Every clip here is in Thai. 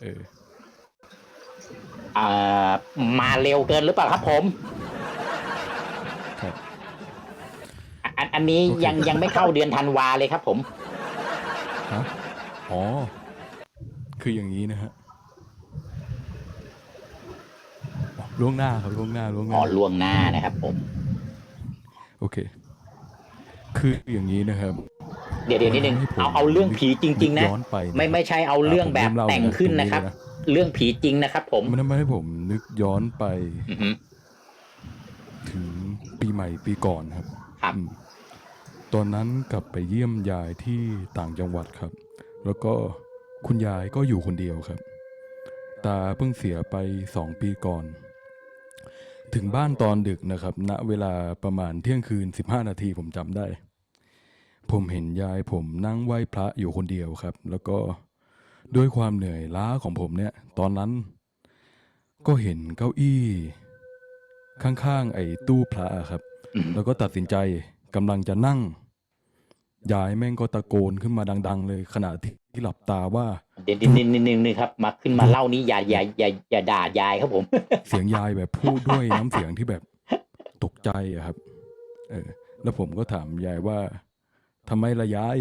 เออเอ่อมาเร็วเกินหรือเปล่าครับผมครับ อันอันนี้โอเค ยังยังไม่เข้าเดือนธันวาเลยครับผม ฮะอ๋อ คืออย่างนี้นะฮะอ๋อล่วงหน้าครับล่วงหน้าล่วงหอ๋น้า อล่วงหน้านะครับผม โอเค คืออย่างนี้นะครับ เดี๋ยวเดี๋ยวนิดนึงให้ผมเอาเอาเรื่องผีจริง ๆ นะ ย้อนไปไม่ไม่ใช่เอาเรื่องแบบผมเริ่มเล่าแต่งขึ้นนะครับตรงเลยเรื่องผีจริงนะครับ ผม มันทำให้ผมนึกย้อนไปอือฮึ ถึงปีใหม่ปีก่อนครับครับ อืมตอนนั้นกลับไปเยี่ยมยายที่ต่างจังหวัดครับ แล้วก็คุณยายก็อยู่คนเดียวครับ ตาเพิ่งเสียไปสองปีก่อน ถึงบ้านตอนดึกนะครับ ณเวลาประมาณเที่ยงคืน 15 นาทีผมจำได้ ผมเห็นยายผมนั่งไหว้พระอยู่คนเดียวครับ แล้วก็ด้วยความเหนื่อยล้าของผมเนี่ย ตอนนั้น ก็เห็นเก้าอี้ ข้างๆไอ้ตู้พระอะครับอืมแล้วก็ตัดสินใจกำลังจะนั่ง ยายแม่งก็ตะโกนขึ้นมาดัง ๆ เลยขณะที่หลับตาว่า เดี๋ยวนิดนึงนิดนึงนึงครับ มาขึ้นมาเล่านี้อย่าอย่าอย่าอย่าด่ายายครับผม เสียงยายแบบพูดด้วยน้ำเสียงที่แบบตกใจอะครับ เออ แล้วผมก็ถามยายว่า ทำไมละยาย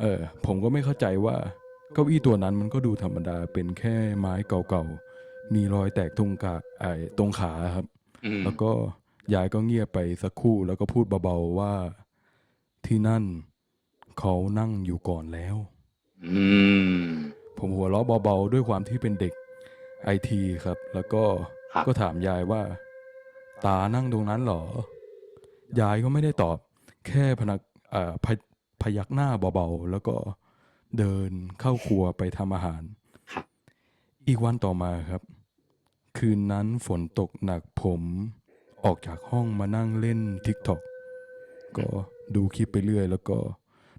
เออ ผมก็ไม่เข้าใจว่า เก้าอี้ตัวนั้นมันก็ดูธรรมดาเป็นแค่ไม้เก่าๆ มีรอยแตกตรงกะไอ้ตรงขาครับอืมแล้วก็ยายก็เงียบไปสักครู่แล้วก็พูดเบาๆว่าที่นั่น เขานั่งอยู่ก่อนแล้วอืมผมหัวเราะเบาๆ ด้วยความที่เป็นเด็กไอทีครับ แล้วก็ครับก็ถามยายว่า ตานั่งตรงนั้นเหรอ ยายก็ไม่ได้ตอบ แค่พนักเอ่อพยพยักหน้าเบาๆ แล้วก็เดินเข้าครัวไปทำอาหารครับอีกวันต่อมาครับ คืนนั้นฝนตกหนักผมออกจากห้องมานั่งเล่น TikTok ก็ดูคลิปไปเรื่อย แล้วก็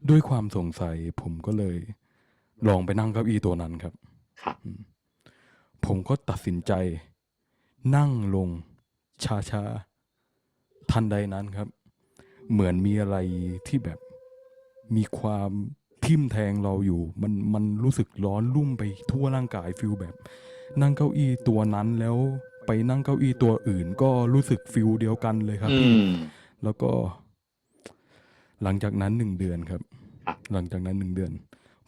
ด้วยความสงสัยผมก็เลย ลองไปนั่งเก้าอี้ตัวนั้นครับครับผมก็ตัดสินใจ นั่งลงช้าๆ ทันใดนั้นครับ เหมือนมีอะไรที่แบบมีความทิ่มแทงเราอยู่ มันมันรู้สึกร้อนรุ่มไปทั่วร่างกายฟิลแบบ นั่งเก้าอี้ตัวนั้นแล้วไปนั่งเก้าอี้ตัวอื่น ก็รู้สึกฟิลเดียวกันเลยครับอืพี่มแล้วก็ หลังจากนั้นหนึ่งเดือนครับครับ หลังจากนั้นหนึ่งเดือน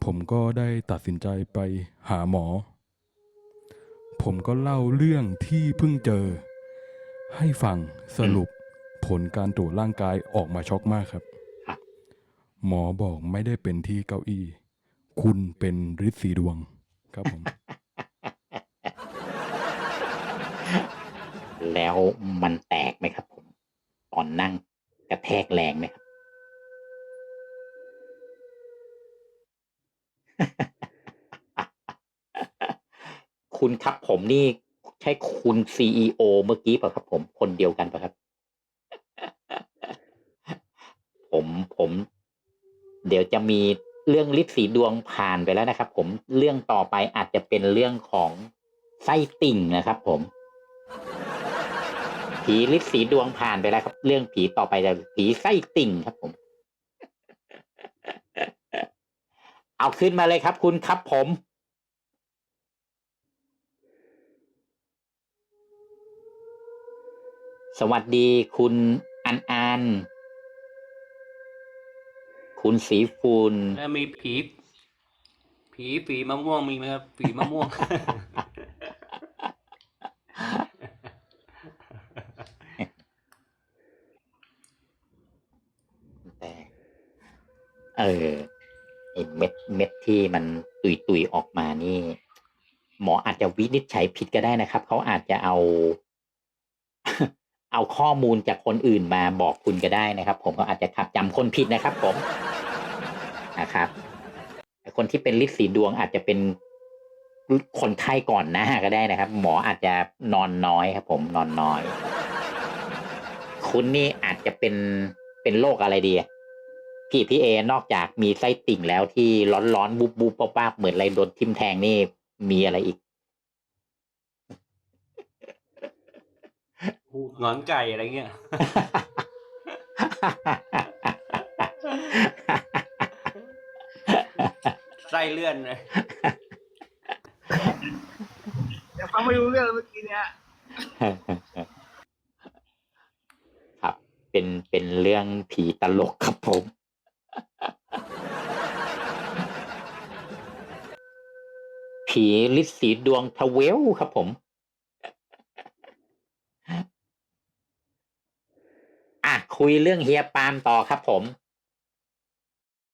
ผมก็ได้ตัดสินใจไปหาหมอ ผมก็เล่าเรื่องที่เพิ่งเจอ ให้ฟังสรุป ผลการตรวจร่างกายออกมาช็อกมากครับครับ หมอบอกไม่ได้เป็นที่เก้าอี้ คุณเป็นฤทธิ์สีดวงครับผม แล้วมันแตกไหมครับ ผม ตอนนั่งกระแทกแรงไหมครับ คุณครับผมนี่ใช่คุณซีอโอเมื่อกี้เปล่ะครับ ผมคนเดียวกันปะครับ ผมผม เดี๋ยวจะมีเรื่องลิ์สีดวงผ่านไปแล้วนะครับ ผมเรื่องต่อไปอาจจะเป็นเรื่องของไส้ติ่งนะครับ ผม ผีลิ์สีดวงผ่านไปแล้วครับ เรื่องผีต่อไปจะผีไส้ติ่งครับ ผม เอาขึ้นมาเลยครับ คุณครับผมสวัสดีคุณอันอัน คุณสีฟูลแล้วมีผี ผีฝีมะม่วงมีไหมครับฝีมะม่วง แต่เออไอเม็ดเม็ดที่มันตุยตุยๆออกมานี่ หมออาจจะวินิจฉัยผิดก็ได้นะครับ เขาอาจจะเอา เอาข้อมูลจากคนอื่นมาบอกคุณก็ได้นะครับ ผมก็อาจจะขับจำคนผิดนะครับผม นะครับแต่คนที่เป็นลิ์สีดวงอาจจะเป็นคนไข้ก่อนหน้าก็ได้นะครับ หมออาจจะนอนน้อยครับ ผมนอนน้อย คุณนี่อาจจะเป็นเป็นโรคอะไรดีอะพี่พี่เอนอกจากมีไส้ติ่งแล้วที่ร้อนร้อนๆบุบบุบป้าบๆเหมือนอะไรโดนทิ่มแทงนี่มีอะไรอีกหูหงอนไก่อะไรเงี้ยไส้เลื่อนเลยไม่รู้เรื่องเมื่อกี้เนี่ยครับ เป็นเป็นเรื่องผีตลกครับผม ผีฤทธิ์สีดวงทเวลครับผม อะคุยเรื่องเฮียปาล์มต่อครับผม